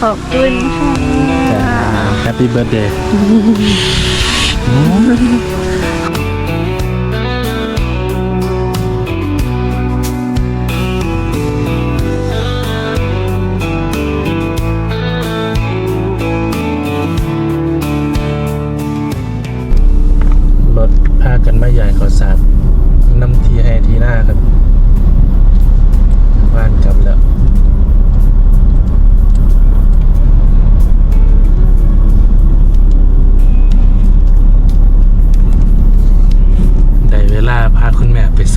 ขอบคุณค่ะแฮ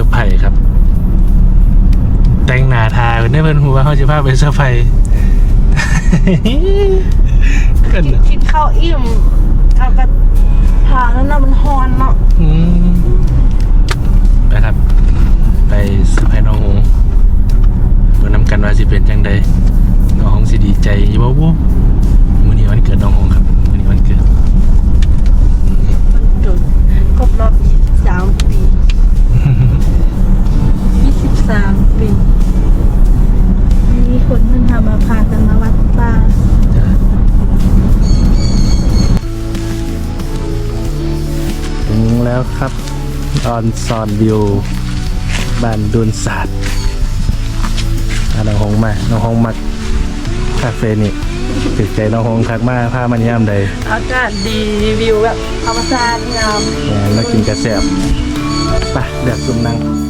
อร์ไพรส์ครับ แต่งหน้าทาเป็นได้เพิ่นหัวาเขาจะพาไปเซอร์ไพรส์กันนะคิดข้าวอิ่มเอากระถางแล้วน่ะมันฮอนเนาะอืมไปครับ ไปเซอร์ไพรส์น้องหงมานำกันว่าสิเป็นจังใดน้องหงสิดีใจอยี่บ่บุมื้อนี้วันเกิดน้องหงครับมื้อนี้วันเกิด มันเกิดครบรอบ23ปี 23ปีมีคนเพิ่งทำมาพากันมาวัดป่าจ้ะถึงแล้วครับออนซอนวิวบ้านดุนศาสตร์อะน้องหงมาน้องหงมักคาเฟ่นี่ติดใจน้องหงคักมาพามันย่ามใดอากาศดีวิวแบบธรรมชาติงามแหมมากินกระแสบไปเดือดซุ่มนั่งนั่ง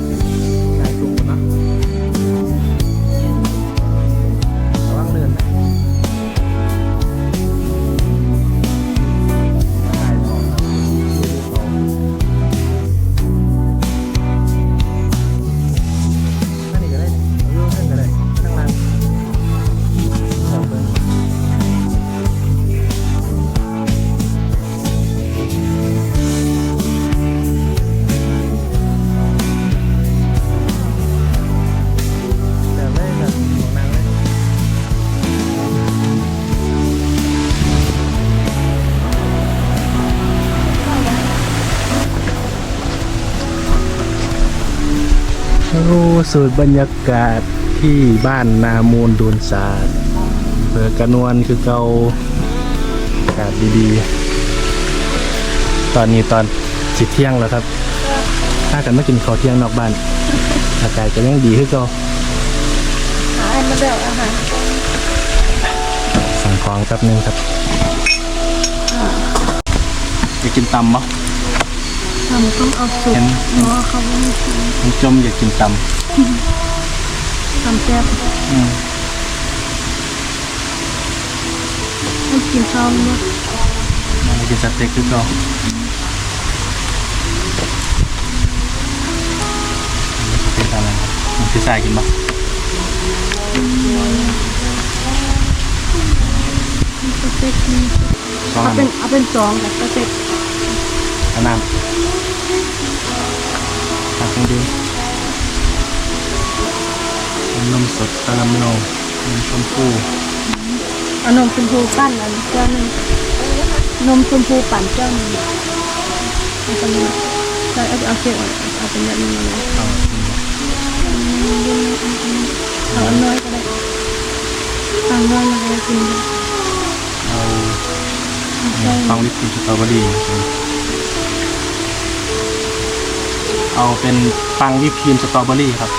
สูตรบรรยากาศที่บ้านนามูลดูนสาดเปิดกระนวลคือเกาอากาศดีๆ ตอนนี้ตอนสิเที่ยงแล้วครับ ถ้ากันไม่กินข้าวเที่ยงนอกบ้าน อากาศก็ยังดีขึ้นเก็หาให้มาเลือกอาหารสั่งของแป๊บนึงครับอยากกินตำมั้ทำต้องเอาสุกเห็นเพราะว่าเขาไม่มีสุกน้องจมอยากกินต ทำแซ่บำอืมให้กินข้าวเนี่ยมากินสเต็กคือเก็เป็นอะไรครับมันคือสายกินปะสเต็กนี่สองเอาอันเป็นเอาเป็นสองแบบสเต็ก อันน้ำตักเครื่องดื่ม นมสดคาราเมลนมชมพูเอานมชมพูปั้นอันเจ้าหนึ่งนมชมพูปั่นเจ้าหนึ่งเอาเป็นใช่เอาเอาเค้กเอาเอาเป็นแบบนี้เลยเอาเอาน้อยก็ได้เอาอันน้อยมาเลยกินเอาฟังวิปครีมสตรอเบอรี่เอาเป็นปังวิปครีมสตรอเบอรี่ครับ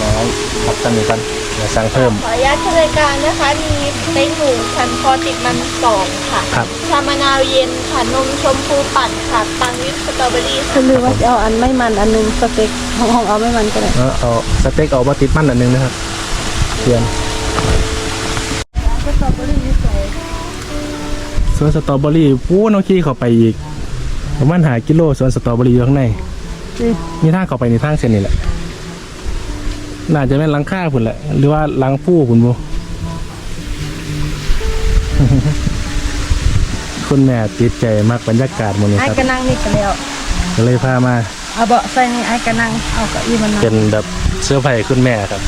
เสร็จเรียบร้อยครับตั้งนี้กันเดี๋ยวสั่งเพิ่ม ขออนุญาตทรายการนะคะ มีสเต็กหมูชั้นคอติดมันสองค่ะครับ ชามะนาวเย็นค่ะ นมชมพูปั่นค่ะ ปังวิปสตรอเบอรี่คือลือว่าจะเอาอันไม่มันอันหนึงสเต็กของของเอาไม่มันก็ได้เออเอาสเต็กเอาบะติดมันอันหนึงนะครับเพื่อนสตรอเบอรี่นี่ใส่สวนสตรอเบอรี่ปู้น้องขี้เข้าไปอีกประมาณหากิโลสวนสตรอเบอรี่อยู่ข้างในสิมีทางเข้าไปในทางเส้นนี่แหละ น่าจะเป็นหลังค่าพุ่นแหละ หรือว่าหลังผู้พุ่นบ่คุณแม่ติดใจมากบรรยากาศหมดนี้ไอ้ครับ กระนังนี่ก็แล้ว ก็เลยพามา เอาเบาะใส่นี่ไอ้กระนัง เอาเก้าอี้มานั่งเป็นแบบเสื้อร์ไผ่คุณแม่ครับ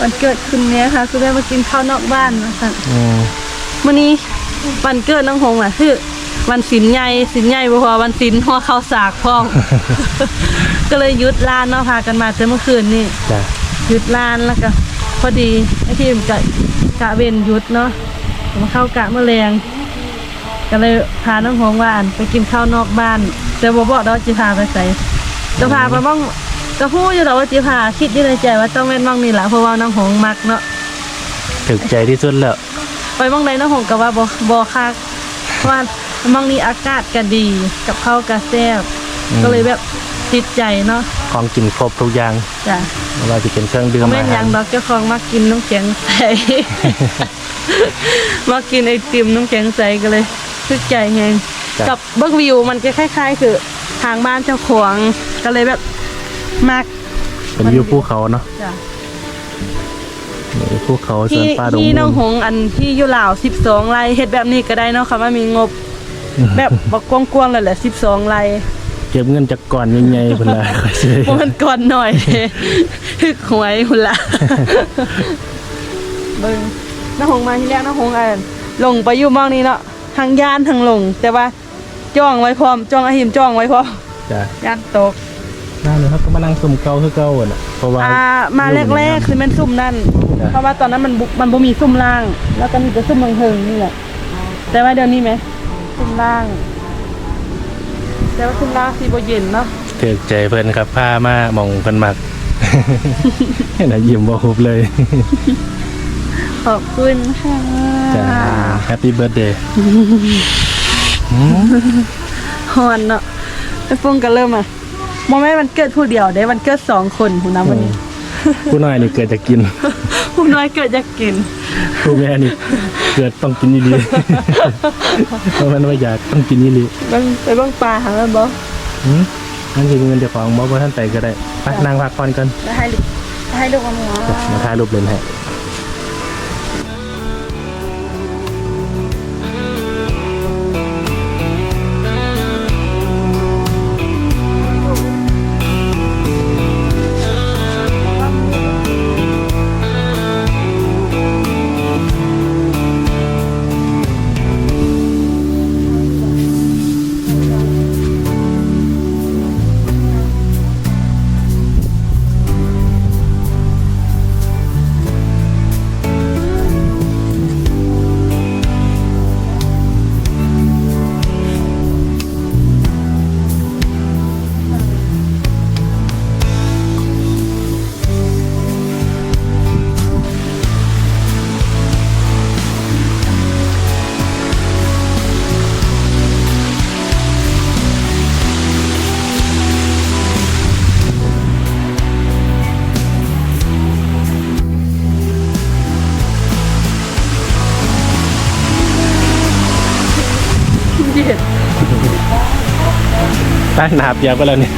วันเกิดคืนนี้ค่ะ คือได้มากินข้าวนอกบ้านนะสั่นอืมวันนี้วันเกิดน้องหงอะคือ วันศิลใหญ่ศิลใหญ่บ่พอวันศิลหัวเข้าสากพ้อง ก็เลยหยุดร้านเนาะพากันมาแต่เมื่อคืนนี่จ้ะหยุดร้านแล้วก็พอดีไอ้ที่มกะกะเวนหยุดเนาะมาเข้ากะเมื่อแรงก็เลยพาน้องหงว่าอันไปกินข้าวนอกบ้าน แต่บ่บอกดอกจิพาไปใส่จะพาไปบ้างก็พูดอยู่แต่ว่าจิพาคิดอยู่ในใจว่าต้องแม่นบ้างนี่แหละเพราะว่าน้องหงมักเนาะถึกใจที่สุดแล้วไปบ้างใดน้องหงก็ว่าบ่บ่คักเพราะว่า บ้างนี้อากาศก็ดีกับข้าวก็แซ่บอืม ก็เลยแบบติดใจเนาะของกินครบทุกอย่างจ้ะไม่ว่าจะเป็นเครื่องดื่มก็แม่อานหายังรดอกเจ้าของมากินน้ำแข็งใส มากินไอติมน้ำแข็งใสก็เลยทึกใจแฮงจ้ะกับเบิ้งวิวมันจะคล้ายๆ คือทางบ้านเจ้าของก็เลยแบบมากเป็นวิวภูเขาเนาะจ้ะนี่ภูเขาสวนที่ป่าดงที่น้องหมูลงอันที่อยู่ลาว12ไร่เฮ็ดแบบนี้ก็ได้เนาะค่ะว่ามีงบ แบบบักกว้างๆเลยแหละ12ไร่เก็บเงินจากก่อนใหญ่ๆเพิ่นละค่อยซื้อเพราะมันก่อนหน่อยฮึกหวยหุ่นละเบิ่งน้าหงมาที่แรกน้าหงอ่านลงไปอยู่หมองนี้เนาะทางย่านทางลง แต่ว่าจ้องไว้พร้อมจ้องอาหิมจ้องไว้พร้อมจ้ะย่านตกนั่นเลยครับก็มานั่งซุ่มเก่าคือเก่าอะน่ะเพราะว่าอ่ามาแรกๆคือมันซุ่มนั่นจ้ะเพราะว่าตอนนั้นมันบุมันบ่มีซุ่มล่าง แล้วก็มีแต่ซุ่มเฮิงๆนี่แหละแต่ว่าเดี๋ยวนี้ไหม ซุ่มล่าง แต่ว่าซุ่มล่างสีบ่เย็นเนาะถึกใจเพิ่นครับพามาหมองเพิ่นมัก เห็นไหนะยิ้มบ่หุบเลย ขอบคุณค่ะจ้าแฮปปี้เบิร์ดเดย์ฮอนเนาะไอ้ฟงก็เริ่มอะโมแม่นมันเกิดผู้เดียวได้มันเกิดสองคนหูน้ำวันนี้ ผู้น้อยนี่เกิดจะกิน ผู้น้อยเกิดอยากกิ นผู้แม่นี่เกิดต้องกินดีๆเพราะมันว่าอยากต้องกินนี่ลีเบิ่งไปเบิ่งปลาหามันบ่หืมนั่นคือเงินเดี๋ยวของบ่บ่ท่านไปก็ได้ไปนั่งพักผ่อนก่อนแล้วให้ลูกให้ลูกเอาหมูจ้ะมาถ่ายรูปเล่นให้ ไปหนาบยาวไปแล้วเนี่ย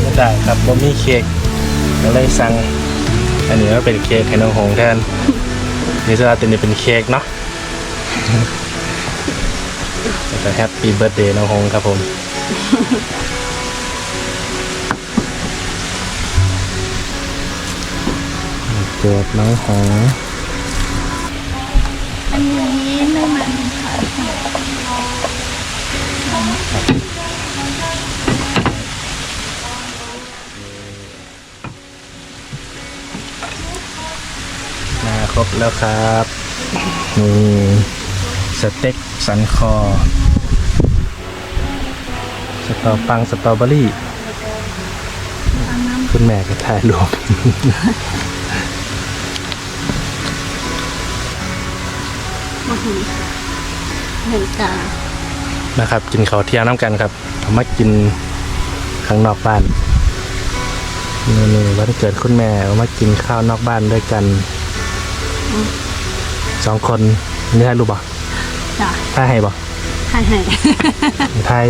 ไม่ได้ครับบ่มีเค้กก็เลยสั่งอันนี้ว่าเป็นเค้กให้น้องหงแทนนี่จะเป็นเป็นเค้กเนาะแล้วก็แฮปปี้เบิร์ดเดย์น้องหงครับผม เกิดน้องหงอันนี้ไม่มันค่ะมาครบแล้วครับนี่สเต็กสันคอ สตอปังสตรอเบอรี่ คุณแม่ก็ถ่ายรูปเห็นกานะครับ กินข้าวเที่ยงน้ำกันครับเอามากินข้างนอกบ้านนี่นี่วันเกิดคุณแม่เอามากินข้าวนอกบ้านด้วยกันสองคนนี่ถ่ายรูปบ่จ้ะถ่ายให้บ่ให้ให้ถ่าย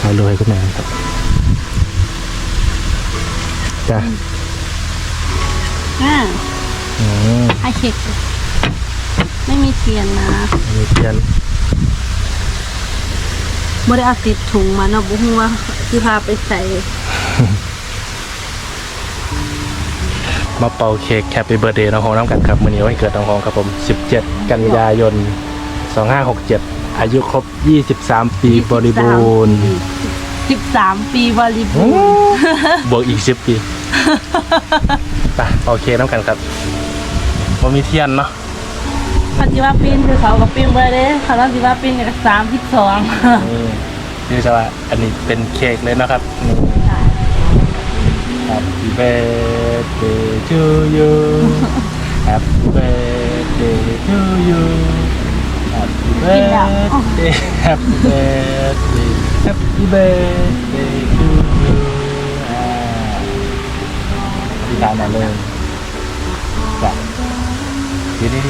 ถ่ายรูปให้คุณแม่ครับจ้ะอ่าอืมให้เค้กไม่มีเทียนนะมีเทียนบ่ได้เอาติดถุงมาเนาะบ่ฮู้ว่าสิพาไปใส่มาเป่าเค้กแฮปปี้เบิร์ดเดย์น้องฮองน้ำกันครับมื้อนี้วันเกิดน้องฮองครับผม 17 กันยายน 2567 อายุครบ 23 ปีบริบูรณ์13ปีบริโอ้บูรณ์บวกอีก 10 ปีไปเป่าเค้กน้ำกันครับว่ามีเทียนเนาะคันสิว่าปีนคือเขาก็ปีนบ่ได้เด้คันว่าสิว่าปีนก็32นี่คือจะว่าอันนี้เป็นเค้กเลยนะครับนี่ Happy birthday to you Happy birthday to you Happy birthday Happy birthday Happy birthday to you อ่าที่ทานมาเลยจ้ะทีนี้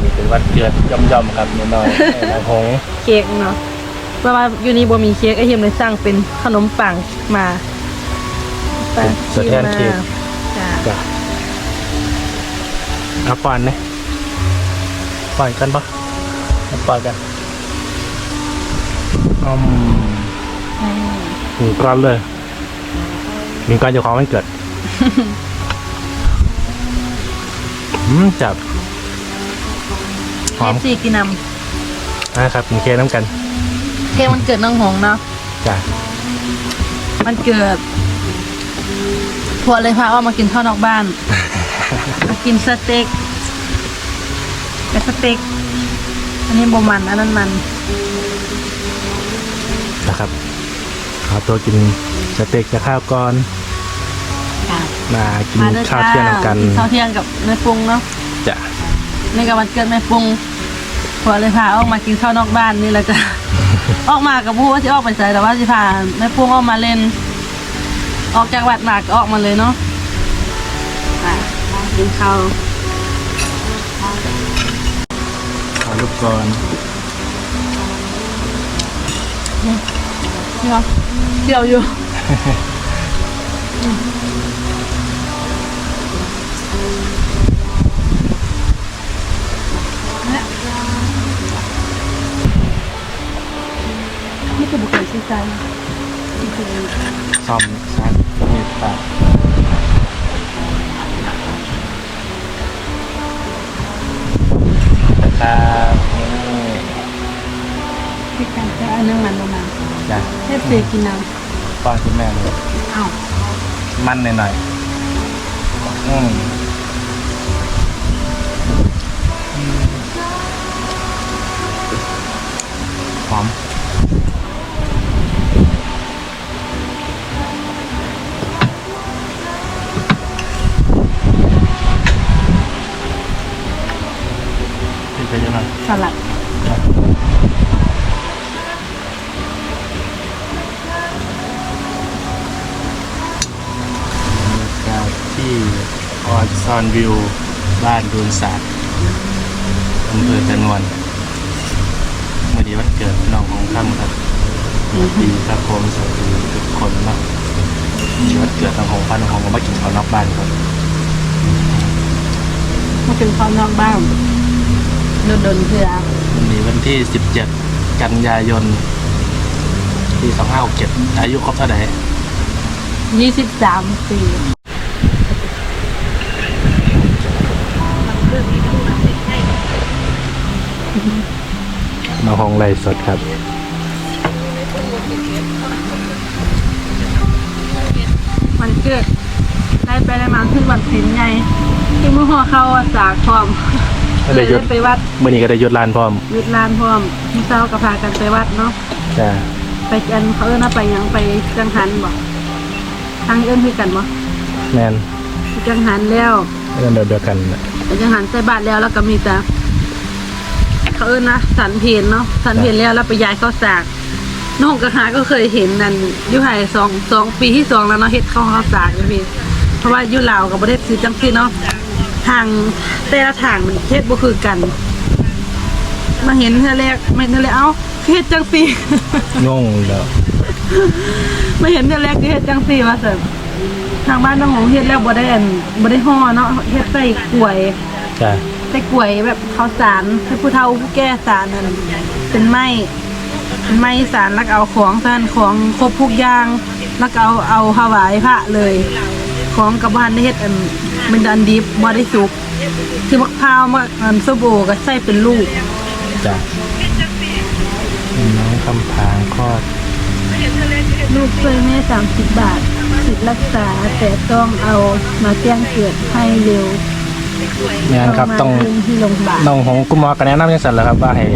นี่เป็นวันเกิดย่อมๆครับน้อยๆให้น้องหงเค้กเนาะเพราะว่าอยู่นี่บ่มีเค้กไอเฮียมเลยสั่งเป็นขนมปังมาไปสแทนเค้กจ้าจ้ะ เอาปอนเนี่ยปอนกันปะเอาปอนกันอืมหนึ่งก้อนเลยหนึ่งก้อนจะของมันเกิดอืมจับหอมสี่กินนนะครับกินเค้กน้ำกันำเค้กมันเกิดน้องหงเนาะจ้ะมันเกิดพวเลยพาอ้อมมากินข้าวนอกบ้านมา กินสเต็กแต่สเต็ก อันนี้บมันอันนั้นมันนะครับเอาตัวกินสเต็กจะข้าวก่อนมากินมาด้วยข้าวเที่ยงกันกินข้าวเที่ยงกับแม่ปรุงเนาะจ้ะนี่กับวันเกิดแม่ปรุงพอเลยพาออกมากินข้าวนอกบ้านนี่แหละจ้ะ ออกมากับผู้ว่าจะออกไปใส่แต่ว่าสิพาแม่ปรุงออกมาเล่น ออกจากวัดมาก็ออกมาเลยเนาะอะ กินข้าวเอาลูกก่อนเที่ยวเที่ยวอยู่ นี่คือบุคคลชื่อใจนี่คือซ่อมซักมีดตัด นะครับนี่ที่การแค่อันนึงมันประมาณจ้ะเทพเสียกินน้ป้อนคุณแม่เลยำอ้าวมันหน่อยๆอืม วิว บ้านดูนศาสตร์อำเภอกระนวลเมื่อดีวันเกิดน้องของค่ำครับสวัสดีครับผมสวัสดีทุกคนเนาะมีวันเกิดน้องของพันน้องของก็มากินข้าวนอกบ้านครับมากินข้าวนอกบ้านโดนๆเพื่อวันนี้วันที่17กันยายนปี2567อายุครบเท่าไหร่ยี่สิบสามปี น้องของไรสดครับมันเกิดได้ไปได้มาขึ้นวันเพ็ญไงที่เมื่อหัวเข้าอะจากพร้อมไม่ได้หยุดเลยไปวัดเมื่อนี้ก็ได้หยุดลานพร้อมยุดลานพร้อมที่เช้าก็พากันไปวัดเนาะจ้าไปกันเขาเอิ้นว่าไปหยังไปจังหันบ่ทางเอิ้นคือกันบ่แมนไปจังหันแล้วเรื่องเดียวกันน่ะไปจังหันใส่บาตรแล้วแล้วก็มีแต่ เขาเอิ้นนะสันเพนเนาะสันเพนแล้วแล้วไปย้ายข้าวสากน้องกระหาก็เคยเห็นนั่นอยู่ไห้สองสองปีที่สองแล้วเนาะเฮ็ดข้าวข้าวสากนี่พี่เพราะว่าอยู่ลาวกับประเทศคือจังซี่เนาะทางแต่ละทางมันเฮ็ดบ่คือกัน มาเห็นเทื่อแรกไม่เทื่อแรกเอ้าเฮ็ดจังซี่งงแล้วไม่เห็นเทื่อแรกคือเฮ็ดจังซี่ว่าซั่นทางบ้านน้องหงเฮ็ดแล้วบ่ได้อันบ่ได้ห่อเนาะเฮ็ดใส่กล้วยจ้า แต่กล้วยแบบข้าวสารให้ผู้เฒ่าผู้แก่สารนั่นเป็นไม้เป็นไม้สารแล้วก็เอาของท่านของครบทุกอย่างแล้วก็เอาเอาถวายพระเลย ของกับบ้านได้เฮ็ดอันเป็นอันดิบบ่ได้สุกคือมะพร้าวมะอันสบู่ก็ใส่เป็นลูกจ้ะน้องคำพางคลอดลูกช่วยแม่สามสิบบาทสิทธิ์รักษาแต่ต้องเอามาแจ้งเกิดให้เร็ว งานครับต้องเามาขึ้นที่โรงพยาบาลน้องของคุณหมอก็แนะนำจังซั่นแหล้วครับว่าให้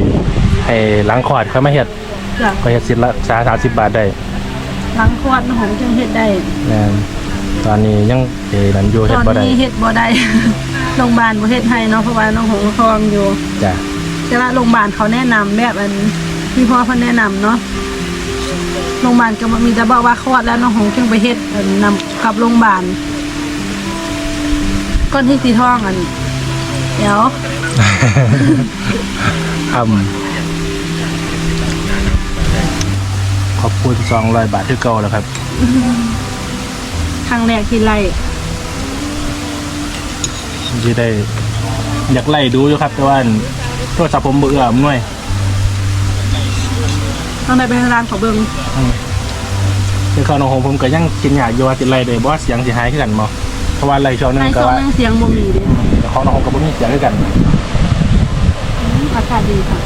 ให้หลังคลอดเขามาเฮ็ดจ้ะก็เฮ็ดสิทธิ์ละษา30 บาทได้หลังคลอดน้องหงจังเฮ็ดได้แม่นตอนนี้ยังเอนั้นอยู่ตเฮ็ดอนบ่ได้นี้เฮ็ดบ่ได้ โรงพยาบาลบ่เฮ็ดให้เนาะเพราะว่าน้องหงทองอยู่ จ้ะแต่ว่าโรงพยาบาลเขาแนะนำแบบอันที่พ่อเพิ่นแนะนำเนาะโรงพยาบาลก็มีแต่บอกว่าคลอดแล้วน้องหงจึงไปเฮ็ดอันนำกับโรงพยาบาล ก้อนที่สีทองอันเดี๋ยวทำขอบคุณ200บาทที่เก่าแล้วครับ ครั้งแรกที่ไล่ที่ได้ อยากไล่ดูอยู่ครับ แต่ว่าโทรศัพท์ผมบ่เอื้อมหน่วยต้องได้ไปร้านของเบิ่งคือข้าวหนองหงผมก็ยังกินยากอยู่ว่าสิไล่ได้บ่เสียงสิหายคือกันบ่ เพราะว่าไล่ช่วงหนึงในก็ช่วงว่านึงเสียงบ่มีเด้แต่ของหนองหงก็บ่มีเสียงคือกันอากาศดีค่ะ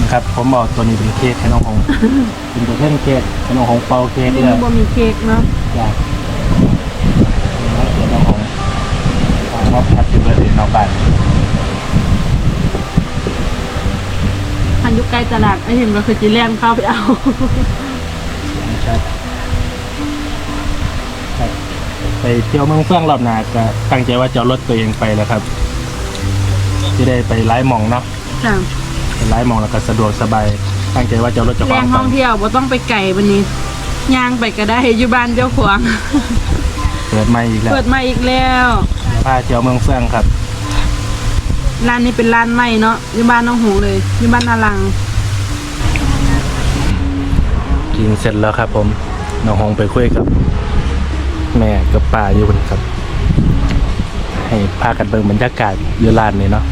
นะครับผมบอกตัวนี้เป็นเค้กให้น้องหงเป็นตัวเท่นเค้กให้น้องหงเป่าเค้กนี่เลยบ่มีเค้กเนาะอยากแล้วเดี๋ยวน้องหงเอามาแฮปปี้เบิร์ดเดย์น้องบ้าน ทันอยู่ใกล้ตลาดไอ้เห็นก็คือจิแล่นเข้าไปเอานะครับครับไปเที่ยวเมืองเฟื่องรอบหน้าก็ตั้งใจว่าจะเอารถตัวเองไปแล้วครับที่ได้ไปไล่หมองเนาะจ้ะไปไล่หมองแล้วก็สะดวกสบาย ตั้งใจว่าจะเอารถเจะแรงท่องเที่ยวบ่ต้องไปไกลบันนี้ย่างไปก็ได้อยู่บ้านเจ้าของเปิดใหม่อีกแล้วเปิดมาอีกแล้วพาเที่ยวเมืองเฟื่องครับ ร้านนี้เป็นร้านใหม่เนาะอยู่บ้านน้องหงเลยอยู่บ้านนาลัง กินเสร็จแล้วครับผมน้องหงไปคุยกับ แม่กับป้าอยู่นครับ ให้พากันเบิ่งบรรยากาศอยู่ร้านนี้เนาะ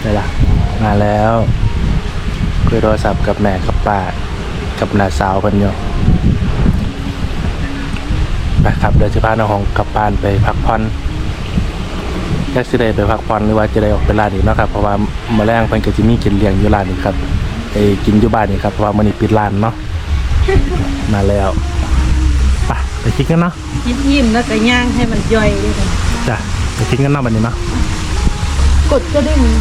ได้ละมาแล้วคุยโทรศัพท์กับแม่กับป้ากับน้าสาวคนอยู่นะครับเดี๋ยวจะพาน้องหงกลับบ้านไปพักผ่อน แค่สิได้ไปพักผ่อนหรือว่าจะได้ออกไปร้านอีกเนาะครับเพราะว่าเมื่อแรงเพิ่นก็จะมีกินเลี้ยงอยู่ร้านนี้ครับไปกินอยู่บ้านนี่ครับเพราะว่ามื้อนี้ปิดร้านเนาะมาแล้วไปไปกินกันเนาะยิ้มยิ้มๆแล้วก็ย่างให้มันย่อยด้วยกันจ้ะไปกินกันเนาะบัดนี้เนาะกดก็ได้มี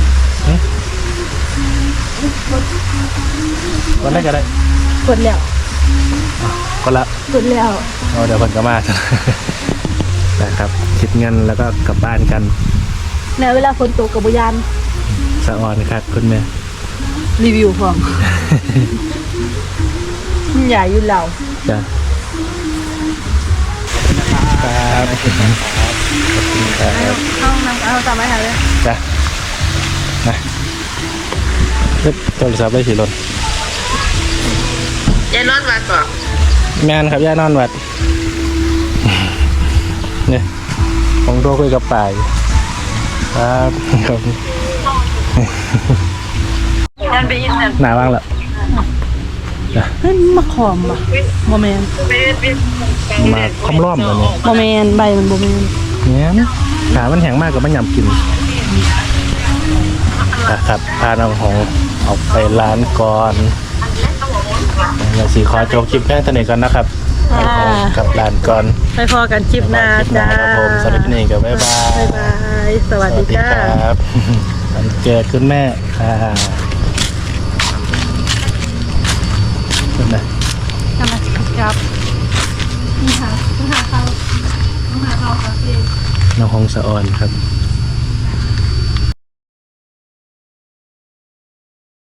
วันแรกก็ได้กดแล้วก็ละกดแล้วเอาเดี๋ยวเพิ่นก็มาจ้ะนะครับคิดเงินแล้วก็กลับบ้านกัน แล้วเวลาฝนตกกับบุยานสะออนครับคุณแม่รีวิวพร้อมมันใหญ่อยู่แล้วจ้ะครับขอบคุณครับเข้าน้ำเอาตามไปหาเลยจ้ะนะปึ๊บโทรศัพท์ได้สี่รถยายนอนมาก่อนแม่นครับย่านอนวัดเนี่ยผมโทรคุยกับป่าย ครับครับนั่นไปยินนั่นหนาบ้างละเฮ้ยมะขอมป่ะโมเมนไปไปมาคอมร่อมเลยเนี่ยโมเมนใบมันโมเมนเนี่ยขามันแห้งมากกับมันยำกินนะครับพาน้องหงออกไปร้านก่อนเดี๋ยวสีขอจบคลิปแค่ตัวนี้ก่อนนะครับ น้องหงกลับร้านก่อน ไปพอกันคลิปหน้าคลิปหจ้าครับผมสำหรับที่นี่ก็บ๊ายบายบ๊ายบายสวัสดีจ้าครับวันเกิดคุณแม่ค่ะคุณแม่กำลังครับนี่ค่ะต้องหาเขาต้องหาเขาครับพี่น้องหงสะออนครับ